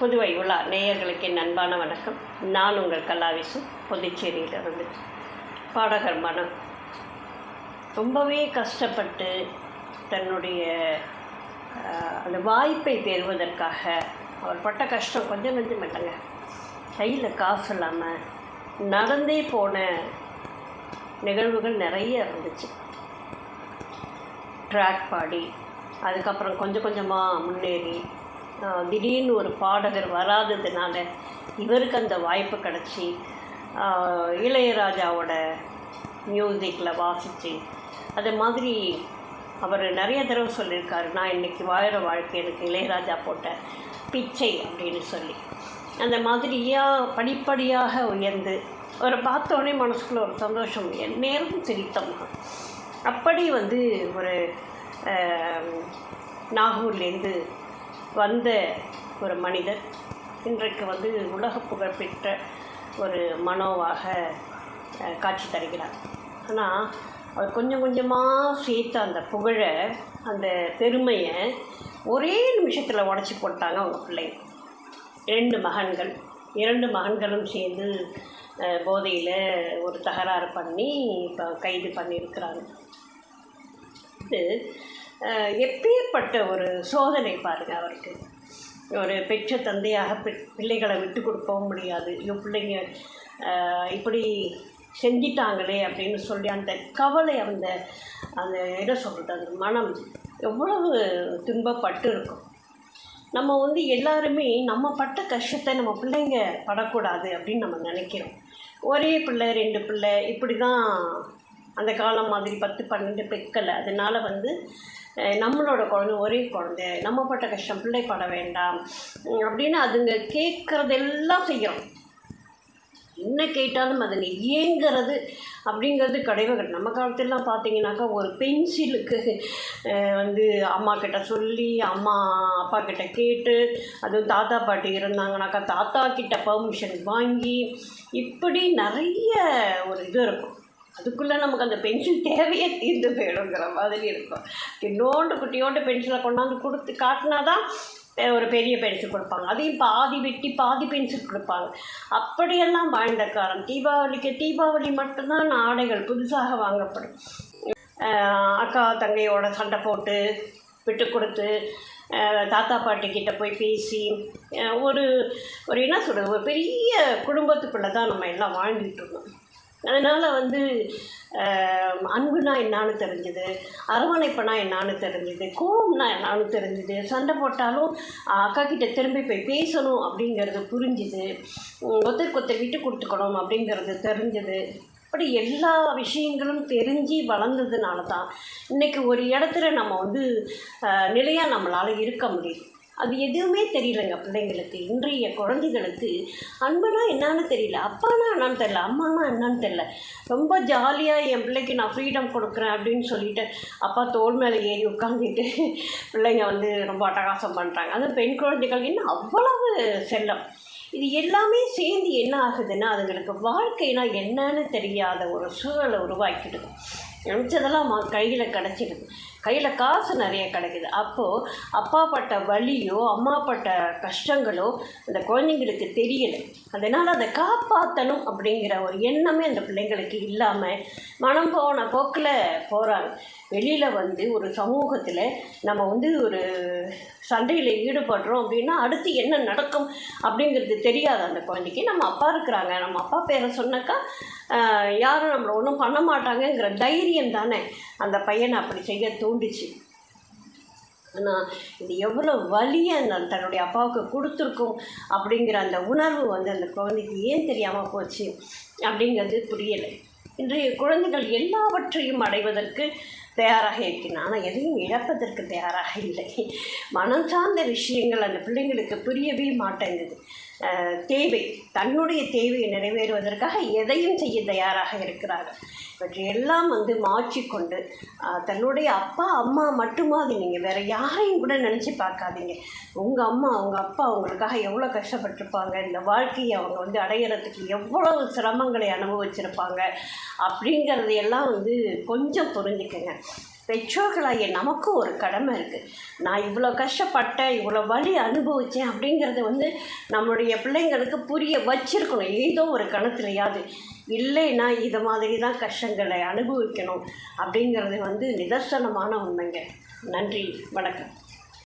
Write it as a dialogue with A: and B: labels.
A: புதுவை உலா நேயர்களுக்கு என் அன்பான வணக்கம். நான் உங்கள் கல்லாவிசு புதுச்சேரியிலிருந்து பாடகர் மனம் ரொம்பவே கஷ்டப்பட்டு தன்னுடைய அந்த வாய்ப்பை பெறுவதற்காக அவர் பட்ட கஷ்டம் கொஞ்சம் கொஞ்சம் இல்லைங்க கையில் காசு இல்லாமல் நடந்தே போன நிகழ்வுகள் நிறைய இருந்துச்சு. ட்ராக் பாடி அதுக்கப்புறம் கொஞ்சம் கொஞ்சமாக முன்னேறி திடீர்னு ஒரு பாடகர் வராததுனால இவருக்கு அந்த வாய்ப்பு கிடச்சி இளையராஜாவோட மியூசிக்கில் வாசித்து அது மாதிரி அவர் நிறைய தடவை சொல்லியிருக்காரு நான் இன்றைக்கி வாழற வாழ்க்கை எனக்கு இளையராஜா போட்ட பிச்சை அப்படின்னு சொல்லி. அந்த மாதிரியாக படிப்படியாக உயர்ந்து அவரை பார்த்தோன்னே மனசுக்குள்ள ஒரு சந்தோஷம் நேரம் சிரித்தம்மா. அப்படி வந்து ஒரு நாகூர்லேருந்து வந்த ஒரு மனிதர் இன்றைக்கு வந்து உலக புகழ்பெற்ற ஒரு மனோவாக காட்சி தருகிறார். ஆனால் அவர் கொஞ்சம் கொஞ்சமாக சேர்த்த அந்த புகழை அந்த பெருமையை ஒரே நிமிஷத்தில் உடச்சி போட்டாங்க அவங்க பிள்ளைங்க. இரண்டு மகன்கள் இரண்டு மகன்களும் சேர்ந்து போதையில் ஒரு தகராறு பண்ணி இப்போ கைது பண்ணியிருக்கிறாங்க. இது எப்பேற்பட்ட ஒரு சோதனை பாருங்க அவருக்கு. ஒரு பெற்ற தந்தையாக பி பிள்ளைகளை விட்டு கொடுக்கவும் முடியாது. ஐயோ பிள்ளைங்க இப்படி செஞ்சிட்டாங்களே அப்படின்னு சொல்லி அந்த கவலை அந்த அந்த என்ன சொல்கிறது அந்த மனம் எவ்வளவு துன்பப்பட்டு இருக்கும். நம்ம வந்து எல்லாருமே நம்ம பட்ட கஷ்டத்தை நம்ம பிள்ளைங்க படக்கூடாது அப்படின்னு நம்ம நினைக்கிறோம். ஒரே பிள்ளை ரெண்டு பிள்ளை இப்படி தான் அந்த காலம் மாதிரி பத்து பன்னெண்டு பெக்கலை அதனால் வந்து நம்மளோட குழந்தை ஒரே குழந்தை நம்ம பட்ட கஷ்டம் பிள்ளை பட வேண்டாம் அப்படின்னு அதுங்க கேட்குறதெல்லாம் செய்கிறோம் என்ன கேட்டாலும் அதுங்க ஏங்கிறது அப்படிங்கிறது கிடையவே கிடையாது. நம்ம காலத்திலலாம் பார்த்தீங்கன்னாக்கா ஒரு பென்சிலுக்கு வந்து அம்மா கிட்ட சொல்லி அம்மா அப்பா கிட்ட கேட்டு அதுவும் தாத்தா பாட்டி இருந்தாங்கனாக்கா தாத்தா கிட்ட பர்மிஷன் வாங்கி இப்படி நிறைய ஒரு இது இருக்கும். அதுக்குள்ளே நமக்கு அந்த பென்சில் தேவையே தீர்ந்து போயிடுங்கிற மாதிரி இருக்கும். இன்னோண்டு குட்டியோண்டு பென்சிலை கொண்டாந்து கொடுத்து காட்டினா தான் ஒரு பெரிய பென்சில் கொடுப்பாங்க. அதையும் பாதி வெட்டி பாதி பென்சில் கொடுப்பாங்க. அப்படியெல்லாம் வாழ்ந்த காலம். தீபாவளிக்கு தீபாவளி மட்டும்தான் ஆடைகள் புதுசாக வாங்கப்படும். அக்கா தங்கையோட சண்டை போட்டு விட்டு கொடுத்து தாத்தா பாட்டிக்கிட்ட போய் பேசி ஒரு ஒரு என்ன சொல்கிறது ஒரு பெரிய குடும்பத்துக்குள்ளே தான் நம்ம எல்லாம் வாழ்ந்துட்டு இருந்தோம் அதனால் வந்து அன்புனா என்னான்னு தெரிஞ்சுது அரவணைப்புனா என்னான்னு தெரிஞ்சுது கோபம்னா என்னான்னு தெரிஞ்சுது சண்டை போட்டாலும் அக்கா கிட்ட திரும்பி போய் பேசணும் அப்படிங்கிறது புரிஞ்சுது உம், ஒருத்தருக்கு ஒருத்தர் விட்டு கொடுத்துக்கணும் அப்படிங்கிறது தெரிஞ்சுது. இப்படி எல்லா விஷயங்களும் தெரிஞ்சு வளர்ந்ததுனால தான் இன்றைக்கி ஒரு இடத்துல நம்ம வந்து நிலையாக நம்மளால் இருக்க முடியும் அது எதுவுமே தெரியலங்க பிள்ளைங்களுக்கு. இன்றைய குழந்தைகளுக்கு அன்புனா என்னன்னு தெரியல. அப்பானா என்னன்னு தெரியல. அம்மானா என்னன்னு தெரியல. ரொம்ப ஜாலியாக என் பிள்ளைக்கு நான் ஃப்ரீடம் கொடுக்குறேன் அப்படின்னு சொல்லிட்டு அப்பா தோல் மேலே ஏறி உட்காந்துட்டு பிள்ளைங்க வந்து ரொம்ப அட்டகாசம் பண்ணுறாங்க அதுவும் பெண் குழந்தைகள் இன்னும் அவ்வளவு செல்லம். இது எல்லாமே சேர்ந்து என்ன ஆகுதுன்னா அதுங்களுக்கு வாழ்க்கைனா என்னன்னு தெரியாத ஒரு சூழலை உருவாக்கிடுது. நினச்சதெல்லாம் கையில் கிடச்சிடுது. கையில் காசு நிறைய கிடைக்குது. அப்போது அப்பா பட்ட வலியோ அம்மா பட்ட கஷ்டங்களோ அந்த குழந்தைங்களுக்கு தெரியலை. அதனால் அதை காப்பாற்றணும் அப்படிங்கிற ஒரு எண்ணமே அந்த பிள்ளைங்களுக்கு இல்லாமல் மனம் போன போக்கில் போகிறாங்க வெளியில் வந்து ஒரு சமூகத்தில் நம்ம வந்து ஒரு சண்டையில் ஈடுபடுறோம் அப்படின்னா அடுத்து என்ன நடக்கும் அப்படிங்கிறது தெரியாது அந்த குழந்தைக்கு. நம்ம அப்பா இருக்கிறாங்க. நம்ம அப்பா பேரை சொன்னாக்கா யாரும் நம்மளை ஒன்றும் பண்ண மாட்டாங்கங்கிற தைரியம் தானே. அந்த பையனை அப்படி செய்ய தூண்டுச்சு. ஆனால் இது எவ்வளோ வலியை நான் தன்னுடைய அப்பாவுக்கு கொடுத்துருக்கும் அப்படிங்கிற அந்த உணர்வு வந்து அந்த குழந்தைக்கு ஏன் தெரியாமல் போச்சு அப்படிங்கிறது புரியலை. இன்றைய குழந்தைகள் எல்லாவற்றையும் அடைவதற்கு தயாராக இருக்கிறேன் ஆனால் எதையும் இழப்பதற்கு தயாராக இல்லை. மனம் சார்ந்த விஷயங்கள் அந்த பிள்ளைங்களுக்கு புரியவே மாட்டேங்குது. தேவை தன்னுடைய தேவையை நிறைவேறுவதற்காக எதையும் செய்ய தயாராக இருக்கிறார்கள். இவற்றையெல்லாம் வந்து மாற்றிக்கொண்டு தன்னுடைய அப்பா அம்மா மட்டுமா அது நீங்கள் வேறு யாரையும் கூட நினச்சி பார்க்காதீங்க. உங்கள் அம்மா உங்கள் அப்பா அவங்களுக்காக எவ்வளோ கஷ்டப்பட்டிருப்பாங்க இந்த வாழ்க்கையை அவங்க வந்து அடையிறதுக்கு எவ்வளவு சிரமங்களை அனுபவிச்சிருப்பாங்க அப்படிங்கிறதையெல்லாம் வந்து கொஞ்சம் புரிஞ்சுக்கங்க. பெற்றோர்களாகிய நமக்கும் ஒரு கடமை இருக்குது நான் இவ்வளோ கஷ்டப்பட்டேன் இவ்வளோ வழி அனுபவித்தேன் அப்படிங்கிறத வந்து நம்மளுடைய பிள்ளைங்களுக்கு புரிய வச்சிருக்கணும். ஏதோ ஒரு கணத்துலையாவது. இல்லைன்னா இது மாதிரி தான் கஷ்டங்களை அனுபவிக்கணும் அப்படிங்கிறது வந்து நிதர்சனமான உண்மைங்க. நன்றி வணக்கம்.